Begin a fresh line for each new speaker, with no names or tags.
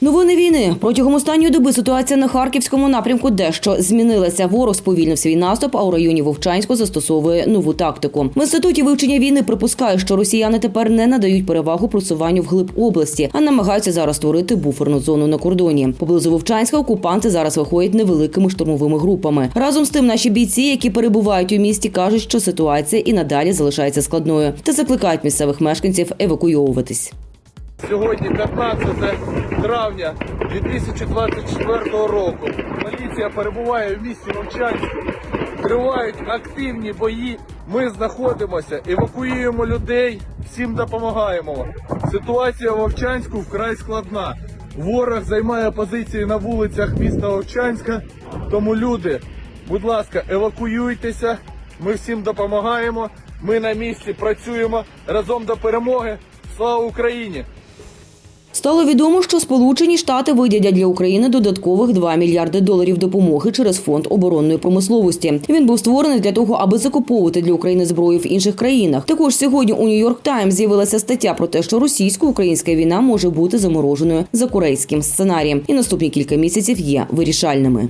Новини війни протягом останньої доби ситуація на харківському напрямку дещо змінилася. Ворог сповільнив свій наступ, а у районі Вовчанську застосовує нову тактику. В інституті вивчення війни припускають, що росіяни тепер не надають перевагу просуванню вглиб області, а намагаються зараз створити буферну зону на кордоні. Поблизу Вовчанська окупанти зараз виходять невеликими штурмовими групами. Разом з тим, наші бійці, які перебувають у місті, кажуть, що ситуація і надалі залишається складною та закликають місцевих мешканців евакуйовуватись.
Сьогодні 15 травня 2024 року. Поліція перебуває в місті Вовчанську. Тривають активні бої. Ми знаходимося, евакуюємо людей, всім допомагаємо. Ситуація в Вовчанську вкрай складна. Ворог займає позиції на вулицях міста Вовчанська. Тому люди, будь ласка, евакуюйтеся. Ми всім допомагаємо. Ми на місці працюємо разом до перемоги. Слава Україні!
Стало відомо, що Сполучені Штати виділять для України додаткових 2 мільярди доларів допомоги через фонд оборонної промисловості. Він був створений для того, аби закуповувати для України зброю в інших країнах. Також сьогодні у Нью-Йорк Таймс з'явилася стаття про те, що російсько-українська війна може бути замороженою за корейським сценарієм, і наступні кілька місяців є вирішальними.